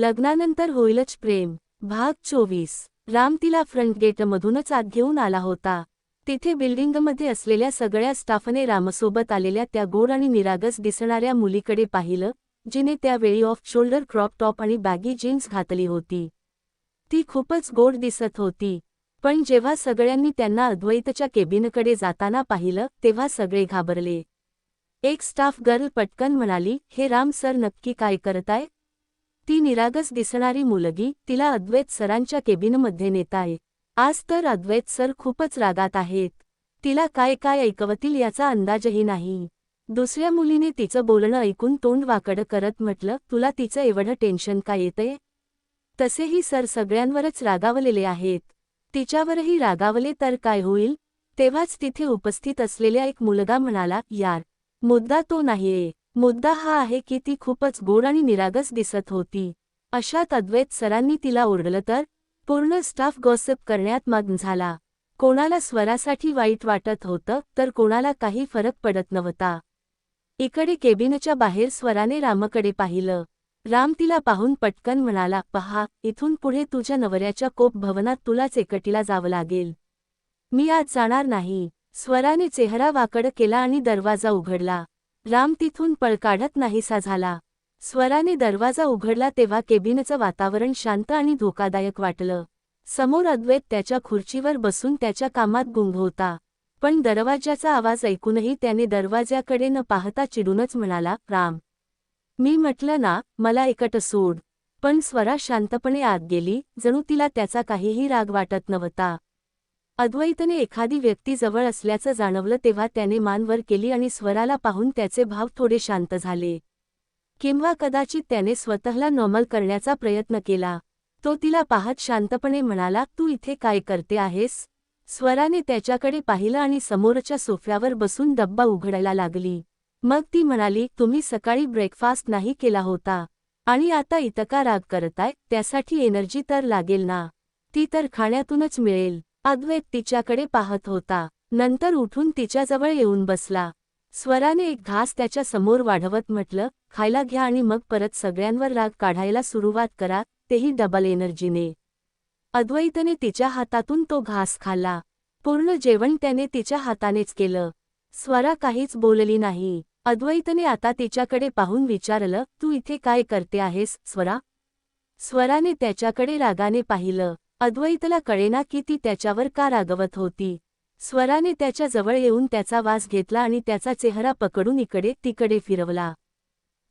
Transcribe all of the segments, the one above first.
लग्नानंतर होईलच प्रेम. भाग चोवीस. राम तिला फ्रंट गेटमधूनच आत घेऊन आला होता. तिथे बिल्डिंगमध्ये असलेल्या सगळ्या स्टाफने रामसोबत आलेल्या त्या गोड आणि निरागस दिसणाऱ्या मुलीकडे पाहिलं जिने त्यावेळी ऑफ शोल्डर क्रॉप टॉप आणि बॅगी जीन्स घातली होती. ती खूपच गोड दिसत होती. पण जेव्हा सगळ्यांनी त्यांना अद्वैतच्या केबिनकडे जाताना पाहिलं तेव्हा सगळे घाबरले. एक स्टाफ गर्ल पटकन म्हणाली हे राम सर नक्की काय करताय? ती निरागस दिसणारी मुलगी तिला अद्वैत सरांच्या केबिनमध्ये नेताय. आज तर अद्वैत सर खूपच रागात आहेत. तिला काय काय ऐकवतील याचा अंदाजही नाही. दुसऱ्या मुलीने तिचं बोलणं ऐकून तोंड वाकडं करत म्हटलं तुला तिचं एवढं टेन्शन का येतंय? तसेही सर सगळ्यांवरच रागावलेले आहेत. तिच्यावरही रागावले तर काय होईल? तेव्हाच तिथे उपस्थित असलेल्या एक मुलगा म्हणाला यार मुद्दा तो नाहीये. मुद्दा हा आहे की ती खूपच गोड आणि निरागस दिसत होती. अशात अद्वैत सरांनी तिला ओरडलं तर पूर्ण स्टाफ गॉसिप करण्यात मग्न झाला. कोणाला स्वरासाठी वाईट वाटत होतं तर कोणाला काही फरक पडत नव्हता. इकडे केबिनच्या बाहेर स्वराने रामकडे पाहिलं. राम तिला पाहून पटकन म्हणाला पहा इथून पुढे तुझ्या नवऱ्याच्या कोप भवनात तुलाच एकटीला जावं लागेल. मी आज जाणार नाही. स्वराने चेहरा वाकड केला आणि दरवाजा उघडला. राम तिथून पळ काढत नाहीसा झाला. स्वराने दरवाजा उघडला तेव्हा केबिनचं वातावरण शांत आणि धोकादायक वाटलं. समोर अद्वैत त्याच्या खुर्चीवर बसून त्याच्या कामात गुंग होता. पण दरवाजाचा आवाज ऐकूनही त्याने दरवाज्याकडे न पाहता चिडूनच म्हणाला राम मी म्हटलं ना मला एकट सोड. पण स्वरा शांतपणे आत गेली जणू तिला त्याचा काहीही राग वाटत नव्हता. अद्वैतने एखादी व्यक्ती जवळ असल्याचं जाणवलं तेव्हा त्याने मानवर केली आणि स्वराला पाहून त्याचे भाव थोडे शांत झाले. किंवा कदाचित त्याने स्वतःला नॉर्मल करण्याचा प्रयत्न केला. तो तिला पाहत शांतपणे म्हणाला तू इथे काय करते आहेस? स्वराने त्याच्याकडे पाहिलं आणि समोरच्या सोफ्यावर बसून डब्बा उघडायला लागली. मग ती म्हणाली तुम्ही सकाळी ब्रेकफास्ट नाही केला होता. आणि आता इतका राग करताय त्यासाठी एनर्जी तर लागेल ना. ती तर खाण्यातूनच मिळेल. अद्वैत तिच्याकडे पाहत होता. नंतर उठून तिच्याजवळ येऊन बसला. स्वराने एक घास त्याच्यासमोर वाढवत म्हटलं खायला घ्या आणि मग परत सगळ्यांवर राग काढायला सुरुवात करा तेही डबल एनर्जीने अद्वैतने तिच्या हातातून तो घास खाल्ला. पूर्ण जेवण त्याने तिच्या हातानेच केलं. स्वरा काहीच बोलली नाही. अद्वैतने आता तिच्याकडे पाहून विचारलं तू इथे काय करते आहेस स्वरा? स्वराने त्याच्याकडे रागाने पाहिलं. अद्वैतला कळेना की ती त्याच्यावर का रागवत होती. स्वराने त्याच्याजवळ येऊन त्याचा वास घेतला आणि त्याचा चेहरा पकडून इकडे तिकडे फिरवला.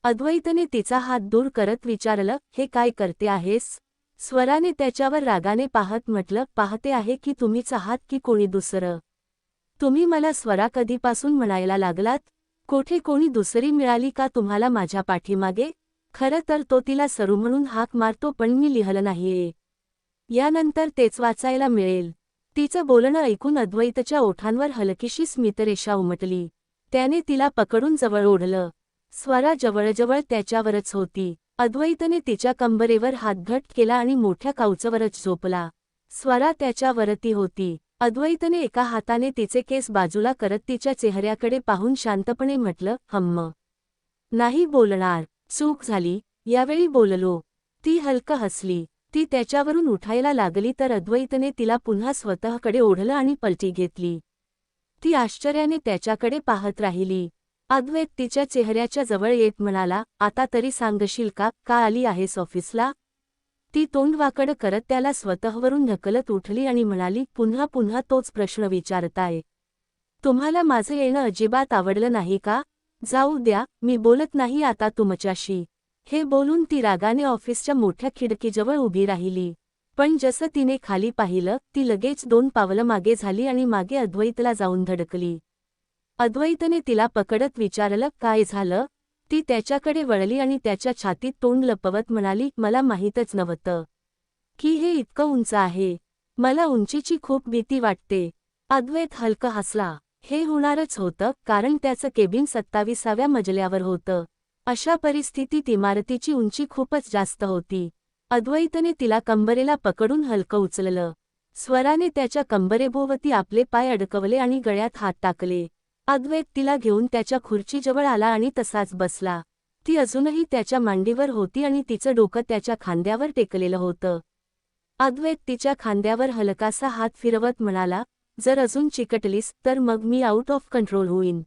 अद्वैतने तिचा हात दूर करत विचारलं हे काय करते आहेस? स्वराने त्याच्यावर रागाने पाहत म्हटलं पाहते आहे की तुम्हीच आहात की कोणी दुसरं? तुम्ही मला स्वरा कधीपासून म्हणायला लागलात? कोठे कोणी दुसरी मिळाली का तुम्हाला माझ्या पाठीमागे? खरं तर तो तिला सरू म्हणून हाक मारतो पण मी लिहलं नाहीये. यानंतर तेच वाचायला मिळेल. तिचं बोलणं ऐकून अद्वैतच्या ओठांवर हलकीशी स्मितरेषा उमटली. त्याने तिला पकडून जवळ ओढलं. स्वरा जवळजवळ त्याच्यावरच होती. अद्वैतने तिच्या कंबरेवर हातघट केला आणि मोठ्या काउचवरच झोपला. स्वरा त्याच्यावरती होती. अद्वैतने एका हाताने तिचे केस बाजूला करत तिच्या चेहऱ्याकडे पाहून शांतपणे म्हटलं हम्म. नाही बोलणार. चूक झाली. यावेळी बोललो. ती हलकं हसली. ती त्याच्यावरून उठायला लागली तर अद्वैतने तिला पुन्हा स्वतःकडे ओढलं आणि पलटी घेतली. ती आश्चर्याने त्याच्याकडे पाहत राहिली. अद्वैत तिच्या चेहऱ्याच्या जवळ येत म्हणाला आता तरी सांगशील का? का आली आहेस ऑफिसला? ती तोंडवाकड करत त्याला स्वतःवरून ढकलत उठली आणि म्हणाली पुन्हा पुन्हा तोच प्रश्न विचारताय. तुम्हाला माझं येणं अजिबात आवडलं नाही का? जाऊ द्या मी बोलत नाही आता तुमच्याशी. हे बोलून ती रागाने ऑफिसच्या मोठ्या खिडकीजवळ उभी राहिली. पण जसं तिने खाली पाहिलं ती लगेच दोन पावलं मागे झाली आणि मागे अद्वैतला जाऊन धडकली. अद्वैतने तिला पकडत विचारलं काय झालं? ती त्याच्याकडे वळली आणि त्याच्या छातीत तोंड लपवत म्हणाली मला माहीतच नव्हतं. की हे इतकं उंच आहे. मला उंचीची खूप भीती वाटते. अद्वैत हलकं हसला. हे होणारच होतं कारण त्याचं केबिन सत्ताविसाव्या मजल्यावर होतं. अशा परिस्थितीत इमारतीची उंची खूपच जास्त होती. अद्वैतने तिला कंबरेला पकडून हलकं उचललं. स्वराने त्याच्या कंबरेभोवती आपले पाय अडकवले आणि गळ्यात हात टाकले. अद्वैत तिला घेऊन त्याच्या खुर्चीजवळ आला आणि तसाच बसला. ती अजूनही त्याच्या मांडीवर होती आणि तिचं डोकं त्याच्या खांद्यावर टेकलेलं होतं. अद्वैत तिच्या खांद्यावर हलकासा हात फिरवत म्हणाला जर अजून चिकटलीस तर मग मी आउट ऑफ कंट्रोल होईन.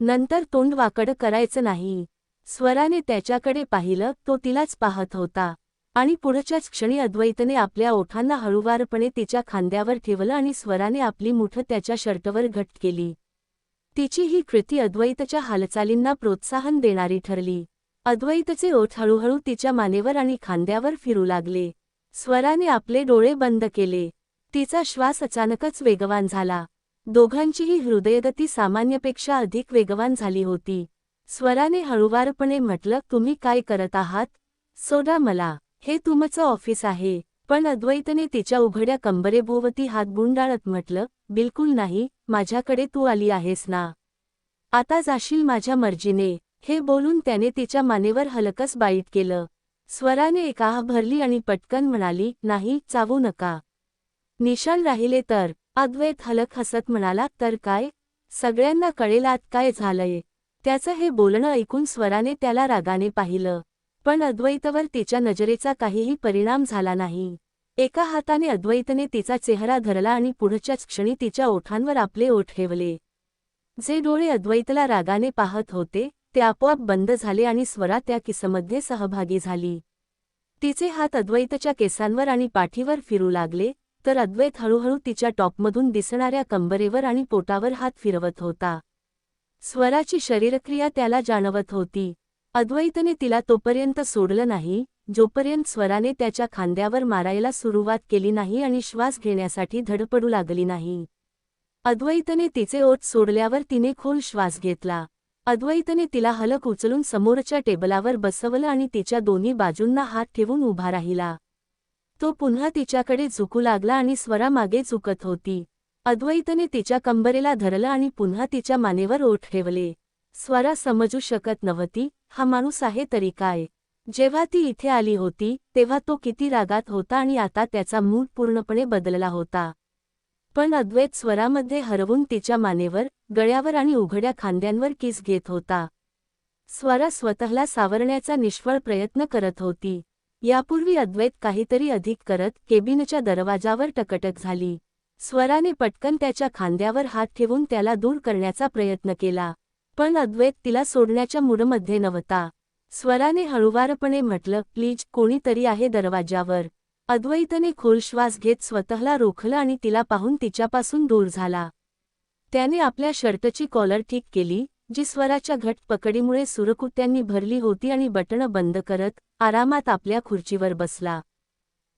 नंतर तोंड वाकड करायचं नाही. स्वराने त्याच्याकडे पाहिलं तो तिलाच पाहत होता. आणि पुढच्याच क्षणी अद्वैतने आपल्या ओठांना हळूवारपणे तिच्या खांद्यावर ठेवलं आणि स्वराने आपली मुठ त्याच्या शर्टवर घट केली. तिची ही कृती अद्वैतच्या हालचालींना प्रोत्साहन देणारी ठरली. अद्वैतचे ओठ हळूहळू तिच्या मानेवर आणि खांद्यावर फिरू लागले. स्वराने आपले डोळे बंद केले. तिचा श्वास अचानकच वेगवान झाला. दोघांचीही हृदयगती सामान्यपेक्षा अधिक वेगवान झाली होती. स्वराने हळुवारपणे म्हटलं तुम्ही काय करत आहात? सोडा मला. हे तुमचं ऑफिस आहे. पण अद्वैतने तिच्या उघड्या कंबरेभोवती हात गुंडाळत म्हटलं बिलकुल नाही. माझ्याकडे तू आली आहेस ना? आता जाशील माझ्या मर्जीने. हे बोलून त्याने तिच्या मानेवर हलकस बाईट केलं. स्वराने एकाह भरली आणि पटकन म्हणाली नाही चावू नका. निशाण राहिले तर. अद्वैत हलक हसत म्हणाला तर काय? सगळ्यांना कळेल आत काय झालंय. त्याचं हे बोलणं ऐकून स्वराने त्याला रागाने पाहिलं. पण अद्वैतवर तिच्या नजरेचा काहीही परिणाम झाला नाही. एका हाताने अद्वैतने तिचा चेहरा धरला आणि पुढच्याच क्षणी तिच्या ओठांवर आपले ओठ ठेवले. जे डोळे अद्वैतला रागाने पाहत होते ते आपोआप बंद झाले आणि स्वरा त्या किसमध्ये सहभागी झाली. तिचे हात अद्वैतच्या केसांवर आणि पाठीवर फिरू लागले तर अद्वैत हळूहळू तिच्या टॉपमधून दिसणाऱ्या कंबरेवर आणि पोटावर हात फिरवत होता. स्वराची शरीरक्रिया त्याला जाणवत होती. अद्वैतने तिला तोपर्यंत सोडलं नाही जोपर्यंत स्वराने त्याच्या खांद्यावर मारायला सुरुवात केली नाही आणि श्वास घेण्यासाठी धडपडू लागली नाही. अद्वैतने तिचे ओठ सोडल्यावर तिने खोल श्वास घेतला. अद्वैतने तिला हलक उचलून समोरच्या टेबलावर बसवलं आणि तिच्या दोन्ही बाजूंना हात ठेवून उभा राहिला. तो पुन्हा तिच्याकडे झुकू लागला आणि स्वरा मागे झुकत होती. अद्वैतने तिच्या कंबरेला धरलं आणि पुन्हा तिच्या मानेवर ओठ ठेवले. स्वरा समजू शकत नव्हती हा माणूस आहे तरी काय? जेव्हा ती इथे आली होती तेव्हा तो किती रागात होता आणि आता त्याचा मूड पूर्णपणे बदलला होता. पण अद्वैत स्वरामध्ये हरवून तिच्या मानेवर गळ्यावर आणि उघड्या खांद्यांवर किस घेत होता. स्वरा स्वतःला सावरण्याचा निष्फळ प्रयत्न करत होती. यापूर्वी अद्वैत काहीतरी अधिक करत केबिनच्या दरवाजावर टकटक झाली. स्वराने पटकन त्याच्या खांद्यावर हात ठेवून त्याला दूर करण्याचा प्रयत्न केला. पण अद्वैत तिला सोडण्याच्या मूडमध्ये नव्हता. स्वराने हळुवारपणे म्हटलं प्लीज कोणीतरी आहे दरवाजावर. अद्वैतने खोल श्वास घेत स्वतःला रोखलं आणि तिला पाहून तिच्यापासून दूर झाला. त्याने आपल्या शर्टची कॉलर ठीक केली जी स्वराच्या घट पकडीमुळे सुरकुत्यांनी भरली होती आणि बटणं बंद करत आरामात आपल्या खुर्चीवर बसला.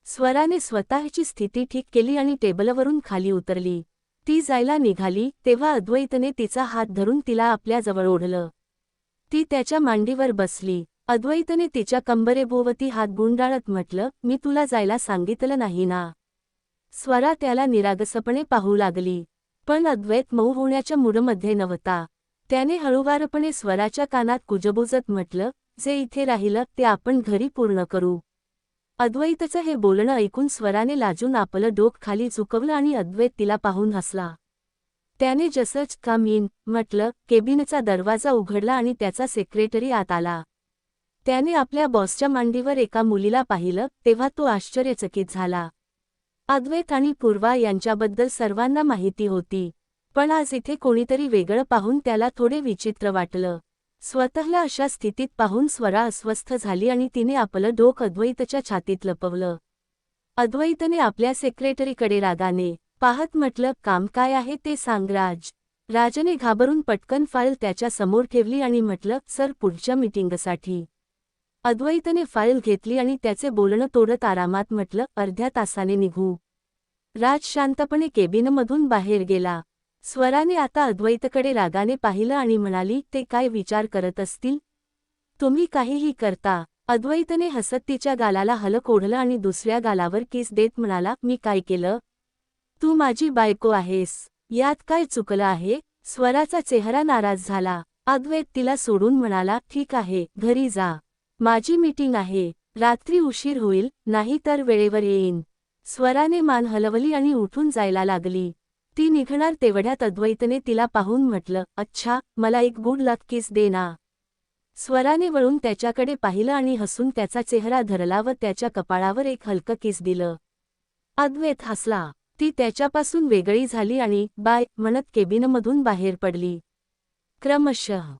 स्वराने स्वतःची स्थिती ठीक केली आणि टेबलवरून खाली उतरली. ती जायला निघाली तेव्हा अद्वैतने तिचा हात धरून तिला आपल्याजवळ ओढलं. ती त्याच्या मांडीवर बसली. अद्वैतने तिच्या कंबरेभोवती हात गुंडाळत म्हटलं मी तुला जायला सांगितलं नाही ना. स्वरा त्याला निरागसपणे पाहू लागली. पण अद्वैत मऊ होण्याच्या मूडमध्ये नव्हता. त्याने हळूवारपणे स्वराच्या कानात कुजबुजत म्हटलं जे इथे राहिलं ते आपण घरी पूर्ण करू. अद्वैतचं हे बोलणं ऐकून स्वराने लाजून आपलं डोक खाली झुकवलं आणि अद्वैत तिला पाहून हसला. त्याने जसंच का मीन म्हटलं केबिनचा दरवाजा उघडला आणि त्याचा सेक्रेटरी आत आला. त्याने आपल्या बॉसच्या मांडीवर एका मुलीला पाहिलं तेव्हा तो आश्चर्यचकित झाला. अद्वैत आणि पूर्वा यांच्याबद्दल सर्वांना माहिती होती पण आज इथे कोणीतरी वेगळं पाहून त्याला थोडे विचित्र वाटलं. स्वतःला अशा स्थितीत पाहून स्वरा अस्वस्थ झाली आणि तिने आपलं डोक अद्वैतच्या छातीत लपवलं. अद्वैतने आपल्या सेक्रेटरीकडे रागाने पाहत म्हटलं काम काय आहे ते सांग राज. राजने घाबरून पटकन फाईल त्याच्यासमोर ठेवली आणि म्हटलं सर पुढच्या मीटिंगसाठी अद्वैतने फाईल घेतली आणि त्याचे बोलणं तोडत आरामात म्हटलं अर्ध्या तासाने निघू. राज शांतपणे केबिनमधून बाहेर गेला. स्वराने आता अद्वैतकडे रागाने पाहिलं आणि म्हणाली ते काय विचार करत असतील? तुम्ही काहीही करता. अद्वैतने हसत तिच्या गालाला हलक ओढलं आणि दुसऱ्या गालावर किस देत म्हणाला मी काय केलं? तू माझी बायको आहेस. यात काय चुकलं आहे स्वराचा चेहरा नाराज झाला. अद्वैत तिला सोडून म्हणाला ठीक आहे घरी जा. माझी मीटिंग आहे. रात्री उशीर होईल नाही तर वेळेवर येईन. स्वराने मान हलवली आणि उठून जायला लागली. ती निघणार तेवढ्यात अद्वैतने तिला पाहून म्हटलं अच्छा मला एक गुड लक किस दे ना. स्वराने वळून त्याच्याकडे पाहिलं आणि हसून त्याचा चेहरा धरला व त्याच्या कपाळावर एक हलकं किस दिलं. अद्वैत हसला. ती त्याच्यापासून वेगळी झाली आणि बाय म्हणत केबिनमधून बाहेर पडली. क्रमशः